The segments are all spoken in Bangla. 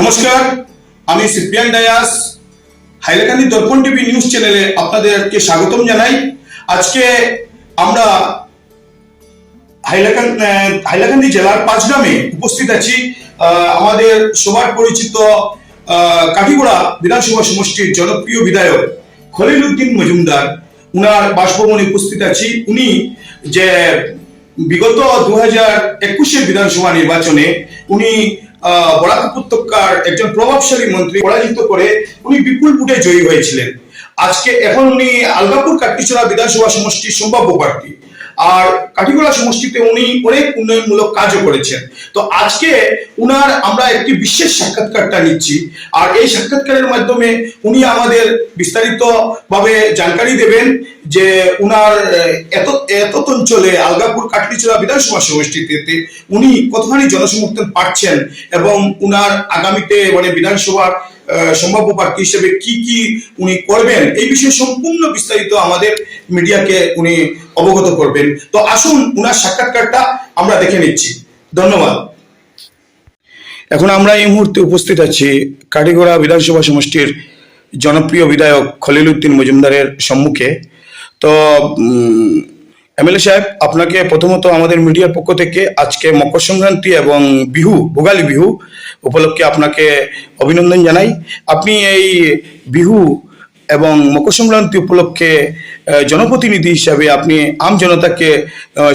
নমস্কার, আমি সিপিয়ান ডায়াস হাইলাকান্দি দর্পণ টিভি নিউজ চ্যানেলে আপনাদেরকে স্বাগতম জানাই। আজকে আমরা হাইলাকান হাইলাকান্দি জেলার পাঁচগ্রামে উপস্থিত আছি। আমাদের সবার পরিচিত কাঠিগোড়া বিধানসভা সমষ্টির জনপ্রিয় বিধায়ক খলিল উদ্দিন মজুমদার। উনার বাসভবনে উপস্থিত আছি। উনি যে বিগত দু হাজার একুশের বিধানসভা নির্বাচনে উনি বরাক উপত্যকার একজন প্রভাবশালী মন্ত্রী পরাজিত করে উনি বিপুল ভোটে জয়ী হয়েছিলেন। আজকে এখন উনি আলগাপুর কাটিছড়া বিধানসভা সমষ্টির সম্ভাব্য প্রার্থী। আর কাঠিগোড়া সমষ্টিতে উনি অনেক উন্নয়নমূলক কাজও করেছেন। তো আজকে উনার আমরা একটি বিশেষ সাক্ষাৎকারটা নিচ্ছি। আর এই সাক্ষাৎকারের মাধ্যমে উনি আমাদের বিস্তারিত ভাবে জানকারি দেবেন যে উনার এত এত অঞ্চলে আলগাপুর কাটলিচড়া বিধানসভা সমষ্টিতে উনি কতখানি জনসমর্থন পাচ্ছেন এবং উনার আগামীতে মানে বিধানসভার সম্ভাব্য প্রার্থী হিসেবে কি কি উনি করবেন, এই বিষয়ে সম্পূর্ণ বিস্তারিত আমাদের মিডিয়াকে উনি অবগত করবেন। তো আসুন, উনার সাক্ষাৎকারটা আমরা দেখে নিচ্ছি। ধন্যবাদ। এখন আমরা এই মুহূর্তে উপস্থিত আছি কাটিগড়া বিধানসভা সমষ্টির জনপ্রিয় বিধায়ক খলিল উদ্দিন মজুমদারের সম্মুখে। তো এমএলএ সাহেব, আপনাকে প্রথমত আমাদের মিডিয়ার পক্ষ থেকে আজকে মকর সংক্রান্তি এবং বিহু, ভোগালী বিহু উপলক্ষে আপনাকে অভিনন্দন জানাই। আপনি এই বিহু এবং মকর সংক্রান্তি উপলক্ষে জনপ্রতিনিধি হিসাবে আপনি আম জনতাকে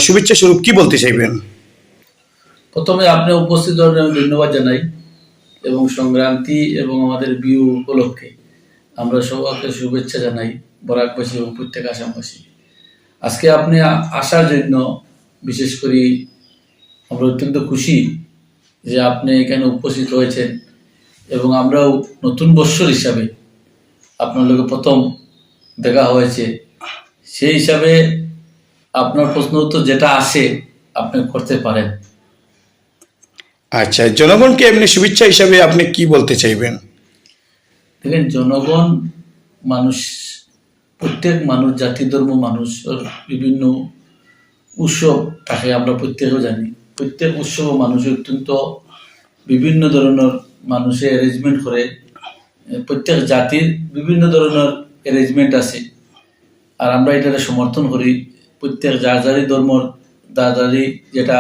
শুভেচ্ছা স্বরূপ কি বলতে চাইবেন? প্রথমে আপনি উপস্থিত ধন্যবাদ জানাই এবং সংক্রান্তি এবং আমাদের বিহু উপলক্ষে আমরা সবাইকে শুভেচ্ছা জানাই বরাকবাসী এবং প্রত্যেক আসামবাসী। আজকে আপনি আসার জন্য বিশেষ করে আমরা অত্যন্ত খুশি যে আপনি এখানে উপস্থিত হয়েছেন এবং আমরাও নতুন বৎসর হিসাবে আপনার লোকে প্রথম দেখা হয়েছে। সেই হিসাবে আপনার প্রশ্ন উত্তর যেটা আসে আপনি করতে পারেন। আচ্ছা জনগণকে এমনি শুভেচ্ছা হিসাবে আপনি কি বলতে চাইবেন? দেখেন জনগণ মানুষ প্রত্যেক মানুষ, জাতি, ধর্ম, মানুষ, বিভিন্ন উৎসব থাকে, আমরা প্রত্যেকেও জানি। প্রত্যেক উৎসব মানুষ অত্যন্ত বিভিন্ন ধরনের মানুষে অ্যারেঞ্জমেন্ট করে। প্রত্যেক জাতির বিভিন্ন ধরনের অ্যারেঞ্জমেন্ট আছে। আর আমরা এটাকে সমর্থন করি, প্রত্যেক যার যারই ধর্ম যার যারই যেটা,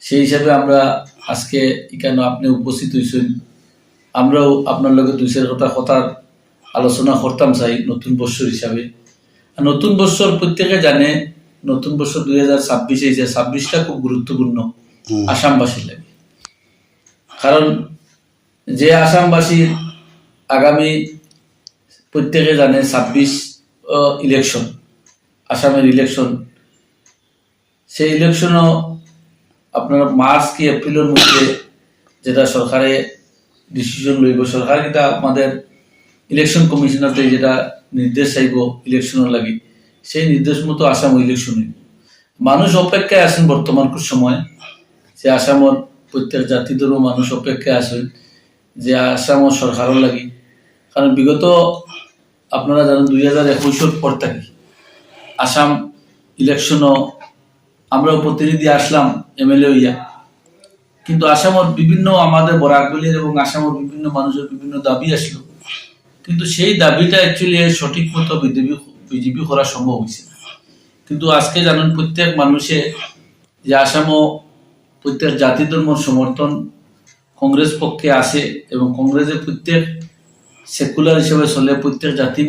সেই হিসাবে আমরা আজকে এখানে আপনি উপস্থিত হয়েছেন আমরাও আপনার লগে দুই চার কথা কথার আলোচনা করতাম চাই নতুন বৎসর হিসাবে আর নতুন বৎসর প্রত্যেকে জানে নতুন বছর দুই হাজার ছাব্বিশে যে ছাব্বিশটা খুব গুরুত্বপূর্ণ। আসামবাসীর লাগে। কারণ যে আসামবাসীর আগামী প্রত্যেকে জানে ছাব্বিশ ইলেকশন আসামের ইলেকশন সেই ইলেকশনও আপনার মার্চ কি এপ্রিলের মধ্যে যেটা সরকারে ডিসিশন লইব সরকার এটা আমাদের ইলেকশন কমিশনারতে যেটা নির্দেশ চাইব ইলেকশনের লাগি, সেই নির্দেশ মতো আসাম ইলেকশন হইব। মানুষ অপেক্ষায় আছেন বর্তমান সময়, যে আসামর প্রত্যেক জাতি ধর্ম মানুষ অপেক্ষায় আছেন যে আসামর সরকারের লাগি। কারণ বিগত, আপনারা জানেন দুই হাজার একুশের পর থাকি আসাম ইলেকশনও আমরাও প্রতিনিধি আসলাম এমএলএ হইয়া। কিন্তু আসামের বিভিন্ন আমাদের বরাকবলির এবং আসামের বিভিন্ন মানুষের বিভিন্ন দাবি আসলো। কিন্তু সেই দাবিটা অ্যাকচুয়ালি সঠিক মতো বিজেপি বিজেপি করা সম্ভব হয়েছে কিন্তু আজকে জানেন প্রত্যেক মানুষে যে আসামও প্রত্যেক জাতি ধর্ম সমর্থন কংগ্রেস পক্ষে আসে এবং কংগ্রেসের প্রত্যেক সেকুলার হিসেবে চলে, প্রত্যেক জাতি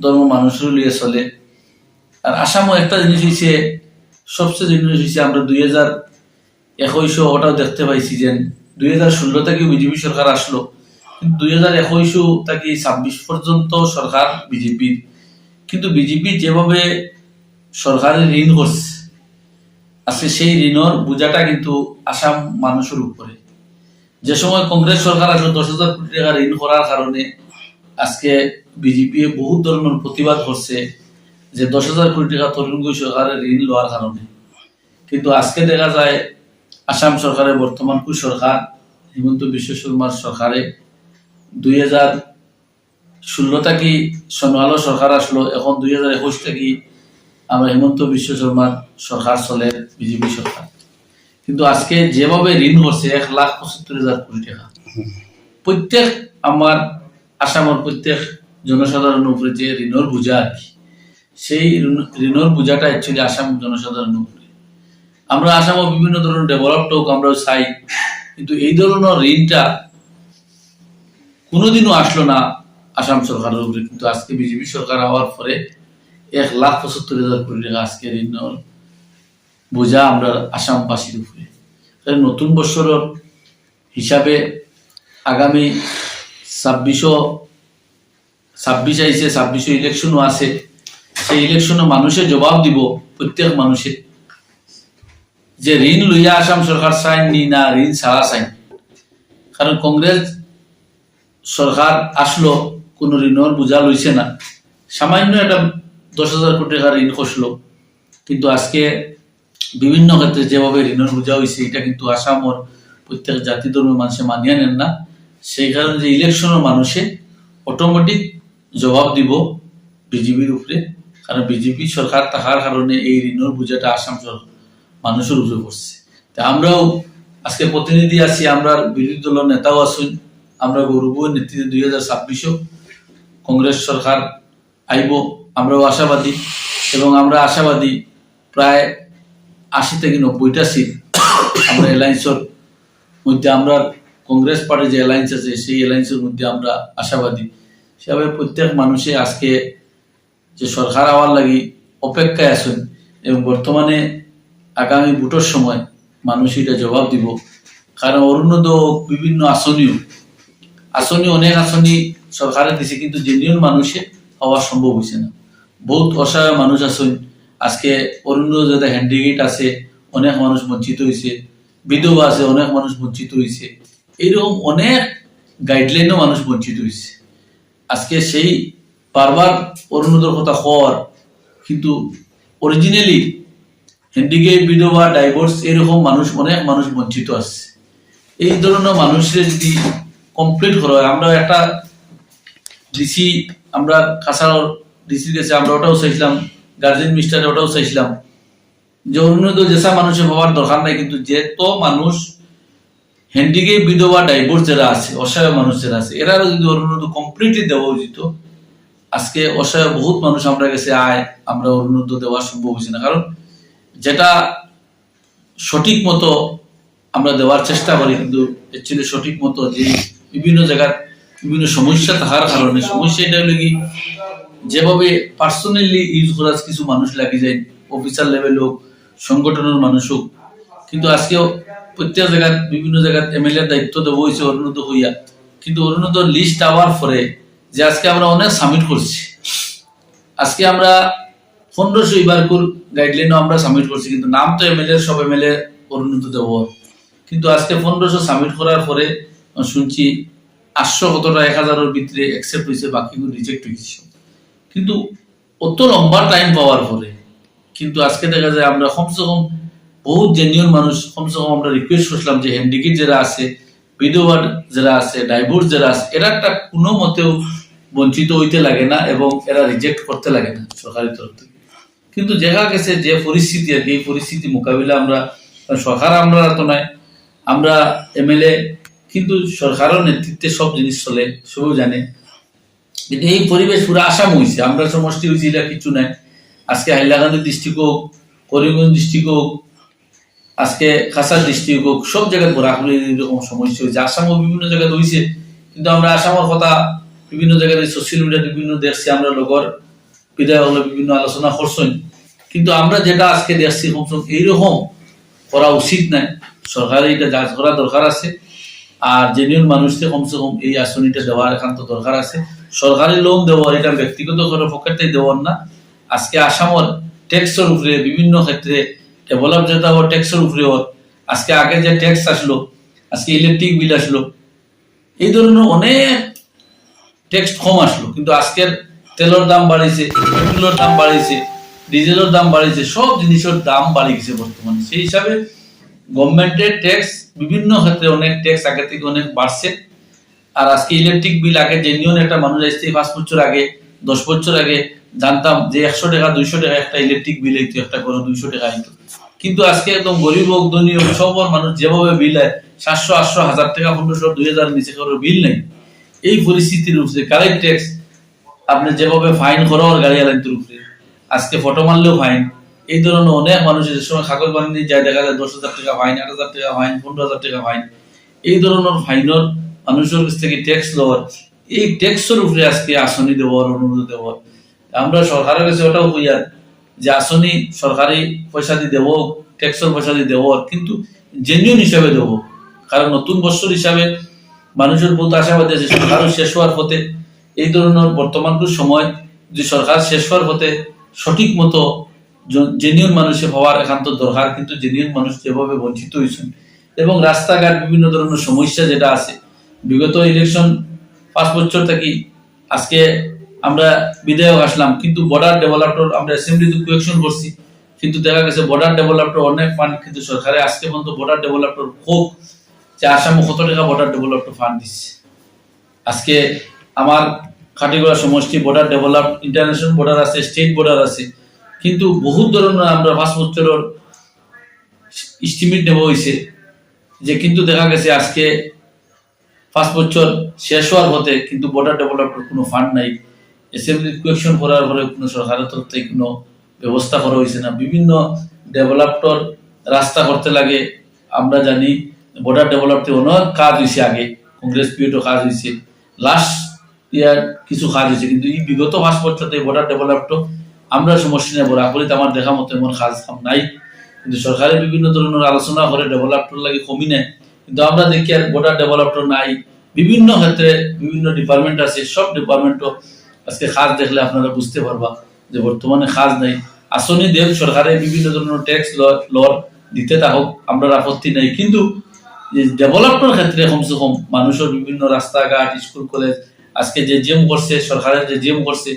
ধর্ম মানুষের লিয়ে চলে। আর আসামও একটা জিনিস হয়েছে সবচেয়ে জিনিস হয়েছে আমরা দুই হাজার একুশশো ওটাও দেখতে পাইছি যে দুই হাজার ষোলো থেকে বিজেপি সরকার আসলো। দুই হাজার একুশশো থেকে ছাব্বিশ পর্যন্ত সরকার বিজেপির কিন্তু বিজেপি যেভাবে সরকারের ঋণ করছে, আজকে সেই ঋণের বোঝাটা কিন্তু আসাম মানুষের উপরে। যে সময় কংগ্রেস সরকার আসলো দশ হাজার কোটি টাকা ঋণ করার কারণে আজকে বিজেপি বহুত ধরনের প্রতিবাদ করছে যে দশ হাজার কোটি টাকা তরুণগৈ সরকারের ঋণ লওয়ার কারণে। কিন্তু আজকে দেখা যায়, আসাম সরকারের বর্তমান সরকার, হিমন্ত বিশ্ব শর্মার সরকারে দুই হাজার ষোলো থেকে সোনোয়ালো সরকার আসলো এখন দুই হাজার একুশ আমরা হিমন্ত বিশ্ব শর্মার সরকার চলে, বিজেপি সরকার কিন্তু আজকে যেভাবে ঋণ এক লাখ পঁচাত্তর হাজার কোটি টাকা। প্রত্যেক আমার আসামের প্রত্যেক জনসাধারণের উপরে যে ঋণর বোঝা আর কি, সেই ঋণ- ঋণর বোঝাটা অ্যাকচুয়ালি আসাম জনসাধারণের উপরে আমরা আসামও বিভিন্ন ধরনের ডেভেলপড চাই, কিন্তু এই ধরনের ঋণটা কোনোদিনও আসলো না আসাম সরকারের উপরে। কিন্তু আজকে বিজেপি সরকার হওয়ার পরে এক লাখ পঁচাত্তর হাজার কোটি টাকা আজকে ঋণর বোঝা আমরা আসামবাসীর উপরে। নতুন বছরের হিসাবে আগামী ছাব্বিশও, ছাব্বিশ আইছে, ছাব্বিশও ইলেকশনও আছে। সেই ইলেকশনে মানুষে জবাব দিব, প্রত্যেক মানুষে, যে ঋণ লইয়া আসাম সরকার চাইন না ঋণ ছাড়া চাইন। কারণ কংগ্রেস সরকার আসলো, কোনো ঋণর বোঝা লইছে না। সামান্য একটা দশ হাজার কোটি টাকা ঋণ খসলো। কিন্তু আজকে বিভিন্ন ক্ষেত্রে যেভাবে ঋণের বোঝা হয়েছে এটা কিন্তু আসামর প্রত্যেক জাতি ধর্মের মানুষে মানিয়ে নেন না। সেই কারণে যে ইলেকশনের মানুষে অটোমেটিক জবাব দিব বিজেপির উপরে। কারণ বিজেপি সরকার থাকার কারণে এই ঋণের বোঝাটা আসাম মানুষের উপরে পড়ছে। তা আমরাও আজকে প্রতিনিধি আছি আমরা বিরোধী দলের নেতাও আসুন আমরা গৌরব নেতৃত্বে দুই হাজার ছাব্বিশও কংগ্রেস সরকার আইব, আমরাও আশাবাদী। এবং আমরা আশাবাদী প্রায় আশি থেকে নব্বইটা সিট আমরা অ্যালায়েন্সের মধ্যে, আমরা কংগ্রেস পার্টির যে অ্যালায়েন্স আছে, সেই অ্যালায়েন্সের মধ্যে আমরা আশাবাদী। সেভাবে প্রত্যেক মানুষে আজকে যে সরকার হওয়ার লাগি অপেক্ষায় আছেন এবং বর্তমানে আগামী ভোটের সময় মানুষ এটা জবাব দিব। কারণ অরুণোদ বিভিন্ন আসনীয় আসনি, অনেক আসনি সরকারে দিছে, কিন্তু জেনুইন মানুষে হওয়া সম্ভব হয়েছে না। বহুত অসহায় মানুষ আছেন আজকে অরুণোদয় যাতে হ্যান্ডিগেট আছে, অনেক মানুষ বঞ্চিত হয়েছে বিধবা আছে, অনেক মানুষ বঞ্চিত হয়েছে এইরকম অনেক গাইডলাইনও মানুষ বঞ্চিত হয়েছে আজকে সেই বারবার অরুণোদয়ের কথা হওয়ার কিন্তু অরিজিনালি হ্যান্ডিগেট বিধবা ডাইভোর্স এরকম মানুষ, অনেক মানুষ বঞ্চিত আছে। এই ধরনের মানুষের যদি কমপ্লিট হয় আমরা একটা ডিসি আমরা কাছাড় ডিসির কাছে আমরা ওটাও চাইছিলাম। গার্জেন মিস্টার ওটাও চাইছিলাম। যে অরুণোদয় যেসা মানুষের হওয়ার দরকার নাই, কিন্তু যে তো মানুষ হ্যান্ডিকে বিধবা ডাইভোর্স যারা আছে, অসহায় মানুষ যারা আছে এরা যদি অরুণোদয় কমপ্লিটলি দেওয়া উচিত, আজকে অসহায় বহুত মানুষ আমরা কাছে আয়, আমরা অরুণোদয় দেওয়া সম্ভব হয়েছে না। কারণ যেটা সঠিক মতো আমরা দেওয়ার চেষ্টা করি, কিন্তু অ্যাকচুয়ালি সঠিক মতো যে বিভিন্ন জায়গার বিভিন্ন সমস্যা থাকার কারণে। সমস্যা এটা হলো কি, যেভাবে পার্সোনালি ইউজ করার কিছু মানুষ লাগে যায় অফিসার লেভেল হোক, সংগঠনের মানুষ হোক, কিন্তু আজকেও প্রত্যেক জায়গার বিভিন্ন জায়গার এমএলএ দায়িত্ব দেবো হয়েছে অরুণোদ হইয়া। কিন্তু অরুণোদয় লিস্ট আওয়ার পরে যে আজকে আমরা অনেক সাবমিট করছি। আজকে আমরা পনেরোশো ইবারকুর গাইডলাইনও আমরা সাবমিট করছি, কিন্তু নাম তো এমএলএ সব এমএলএ অরুণোদ দেব কিন্তু আজকে পনেরোশো সাবমিট করার পরে শুনছি আটশো কতটা এক হাজারের ভিতরে অ্যাকসেপ্ট হয়েছে বাকিগুলো রিজেক্ট হয়েছে। কিন্তু অত লম্বা টাইম পাওয়ার পরে কিন্তু আজকে দেখা যায় আমরা কমসে কম বহুত জেনিয়ন মানুষ কমসে কম আমরা রিকোয়েস্ট করছিলাম যে হ্যান্ডিকেট যারা আছে বিধবা যারা আছে ডাইভোর্স যারা আছে এরা একটা কোনো মতেও বঞ্চিত হইতে লাগে না এবং এরা রিজেক্ট করতে লাগে না সরকারি তরফ থেকে। কিন্তু দেখা গেছে যে পরিস্থিতি আর কি, এই পরিস্থিতি মোকাবিলা আমরা সরকার আমরা তো নয় আমরা এমএলএ কিন্তু সরকারের নেতৃত্বে সব জিনিস চলে সবও জানে। কিন্তু এই পরিবেশ পুরো আসাম হয়েছে আমরা সমষ্টি হয়েছি এটা কিছু নাই। আজকে হাইলাকান্দি ডিস্ট্রিক্ট হোক, করিমগঞ্জ ডিস্ট্রিক্ট হোক, আজকে খাসার ডিস্ট্রিক্ট হোক, সব জায়গায় ঘোরাঘুরি এরকম সমস্যা হয়েছে আসামও বিভিন্ন জায়গায় হয়েছে কিন্তু আমরা আসামের কথা বিভিন্ন জায়গায় সোশ্যাল মিডিয়া বিভিন্ন দেখছি, আমরা লগর বিদায় বিভিন্ন আলোচনা করছেন কিন্তু আমরা যেটা আজকে দেখছি, এইরকম করা উচিত নাই। সরকারে এটা যাচ করা দরকার আছে। আর জেনুইন মানুষকে কমসে কম এই আসনিটা দেওয়ার একান্ত দরকার আছে। সরকারি লোন দেওয়ার, এটা ব্যক্তিগত করে পকেটে দেওয়ার না। আজকে আসামর ট্যাক্সের উপরে, বিভিন্ন ক্ষেত্রে ডেভেলপ যেটা হওয়ার ট্যাক্সের উপরে ওর। আজকে আগে যে ট্যাক্স আসলো, আজকে ইলেকট্রিক বিল আসলো, এই ধরনের অনেক ট্যাক্স কম আসলো। কিন্তু আজকের তেলের দাম বাড়িছে পেট্রোলের দাম বাড়িছে ডিজেলের দাম বাড়িছে সব জিনিসের দাম বাড়ি গেছে বর্তমানে। সেই হিসাবে গভর্নমেন্টের ট্যাক্স বিভিন্ন ক্ষেত্রে অনেক ট্যাক্স আগে থেকে অনেক বাড়ছে। আর আজকে ইলেকট্রিক বিল আগে জেনিয়ন একটা মানুষ আসছে, পাঁচ বছর আগে, দশ বছর আগে, জানতাম যে একশো টাকা, দুইশো টাকা একটা ইলেকট্রিক বিল হইতো, একটা করে দুইশো টাকা হইতো। কিন্তু আজকে একদম গরিব হোক ধনী হোক মানুষ যেভাবে বিল হয় সাতশো, আটশো, হাজার টাকা, পনেরোশো, দুই হাজার নিচে কারোর বিল নেই। এই পরিস্থিতির উপরে কারেক্ট ট্যাক্স আপনি যেভাবে ফাইন করো গাড়ি আলাইনের উপরে, আজকে ফটো মারলেও ফাইন এই ধরনের অনেক মানুষের সময় কাগজ বানিয়ে যায়, দেখা যায় দশ হাজার টাকা ফাইন আট হাজার টাকা ফাইন পনেরো হাজার টাকা ফাইন এই ধরনের ফাইনের মানুষের কাছ থেকে ট্যাক্স লওয়ার, এই ট্যাক্সের উপরে আজকে আসনি দেওয়ার, অনুরোধ দেওয়ার। আমরা সরকারের কাছে ওটাও হইয়ার যে আসনি সরকারি পয়সা দিয়ে দেবো ট্যাক্সের পয়সা দিয়ে দেবো কিন্তু জেনুইন হিসাবে দেবো। কারণ নতুন বছর হিসাবে মানুষের বহুত আশাবাদী আছে, সরকারও শেষ হওয়ার পথে। এই ধরনের বর্তমানকার সময় যে সরকার শেষ হওয়ার পথে সঠিক মতো জেনিয়ন মানুষে হওয়ার একান্ত দরকার, কিন্তু জেনিয়ন মানুষ যেভাবে বঞ্চিত হয়েছেন এবং রাস্তাঘাট বিভিন্ন ধরনের সমস্যা যেটা আছে, বিগত ইলেকশন পাঁচ বছর থেকে আজকে আমরা বিধায়ক আসলাম, কিন্তু বর্ডার ডেভেলপমেন্ট আমরা অ্যাসেম্বলিতে কোয়েকশন করছি, কিন্তু দেখা গেছে বর্ডার ডেভেলপমেন্ট অনেক ফান্ড কিন্তু সরকারে আজকে পর্যন্ত বর্ডার ডেভেলপমেন্ট হোক, যে আসামে কত টাকা বর্ডার ডেভেলপমেন্ট ফান্ড দিচ্ছে। আজকে আমার খাটিগড়া সমষ্টি বর্ডার ডেভেলপ ইন্টারন্যাশনাল বর্ডার আছে স্টেট বর্ডার আছে কিন্তু বহুত ধরনের আমরা পাঁচ বছরের এস্টিমেট নেওয়া হয়েছে যে কিন্তু দেখা গেছে আজকে পাঁচ বছর শেষ হওয়ার হতে কিন্তু বর্ডার ডেভেলপমেন্ট কোনো ফান্ড নাই। অ্যাসেম্বলি কোয়েকশন করার পরে কোনো সরকারের তরফ থেকে কোনো ব্যবস্থা করা হয়েছে না। বিভিন্ন ডেভেলপটর রাস্তা করতে লাগে। আমরা জানি বর্ডার ডেভেলপতে অনেক কাজ হয়েছে আগে। কংগ্রেস পিরিয়ডও কাজ হয়েছে লাস্ট ইয়ার কিছু কাজ হয়েছে কিন্তু এই বিগত পাঁচ বছরতে বর্ডার ডেভেলপটো আমরা সমস্যা নেই বড় আকলিতে আমার দেখা মতো এমন কাজ কাম নাই। কিন্তু সরকারের বিভিন্ন ধরনের আলোচনা করে ডেভেলপটোর লাগে কমি নেয়। কিন্তু আমরা দেখি আর বর্ডার ডেভেলপটো নাই। বিভিন্ন ক্ষেত্রে বিভিন্ন ডিপার্টমেন্ট আছে, সব ডিপার্টমেন্টও আজকে কাজ দেখলে আপনারা বুঝতে পারবা যে বর্তমানে কাজ নাই। আসনি দেব সরকারের বিভিন্ন ধরনের ট্যাক্স লর দিতে থাকুক, আমরা আপত্তি নাই। কিন্তু ডেভেলপমেন্টের ক্ষেত্রে কমসে কম মানুষের বিভিন্ন রাস্তাঘাট স্কুল কলেজ আজকে যে জিএম করছে, সরকারের যে জিএম করছে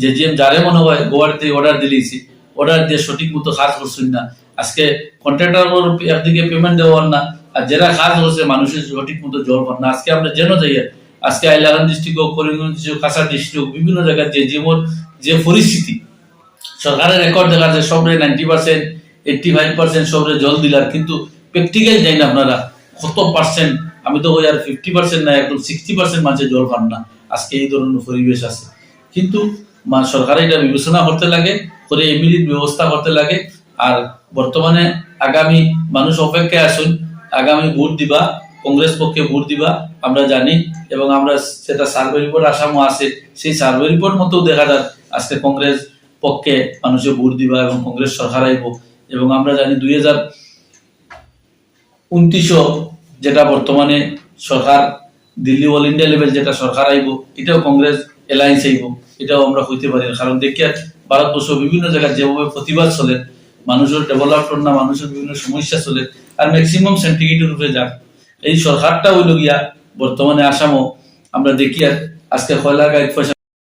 যে জিএম যারে মনে হয় গোয়ারিতে অর্ডার দিলেছি অর্ডার দিয়ে সঠিক মতো কাজ করছেন না। আজকে কন্ট্রাক্টর একদিকে পেমেন্ট দেওয়ার না, আর যারা কাজ করছে, মানুষের সঠিক মতো জল পান না। আজকে আমরা যেন যাই, আজকে আইলাহান ডিস্ট্রিক্ট হোক, করিমগঞ্জ ডিস্ট্রিক্ট কাছাড় ডিস্ট্রিক্ট বিভিন্ন জায়গায় যে যেমন যে পরিস্থিতি, সরকারের রেকর্ড দেখা যায় সবরে ninety percent eighty five percent সবরে জল দিলার কিন্তু প্র্যাকটিক্যাল যাই না আপনারা, কত পার্সেন্ট আমি তো ওই আর ফিফটি পার্সেন্ট না একদম সিক্সটি পার্সেন্ট মানুষের জল পান না। আজকে এই ধরনের পরিবেশ আছে। কিন্তু মা- সরকার এটা বিবেচনা করতে লাগে, করে ইমিডিয়েট ব্যবস্থা করতে লাগে। আর বর্তমানে আগামী মানুষ অপেক্ষায় আসুন, আগামী ভোট দিবা, কংগ্রেস পক্ষে ভোট দিবা, আমরা জানি, এবং আমরা সেটা সার্ভে রিপোর্ট আসামও আছে, সেই সার্ভে রিপোর্ট মতো দেখা যাক, আজকে কংগ্রেস পক্ষে মানুষে ভোট দিবা এবং কংগ্রেস সরকার আইব। এবং আমরা জানি দুই হাজার উনত্রিশও যেটা বর্তমানে সরকার, দিল্লি অল ইন্ডিয়া লেভেল যেটা সরকার আইব, এটাও কংগ্রেস এলায়েন্স আইব। এটাও আমরা হইতে পারি। কারণ দেখি আর ভারতবর্ষ বিভিন্ন জায়গায় যেভাবে প্রতিবাদ চলে, মানুষের ডেভেলপমেন্ট না, মানুষের বিভিন্ন সমস্যা চলে, আর ম্যাক্সিমাম সেন্টিগ্রেটের উপরে যাক এই সরকারটা হইল গিয়া, বর্তমানে আসামও, আমরা দেখি আজকে কয়লা গাইড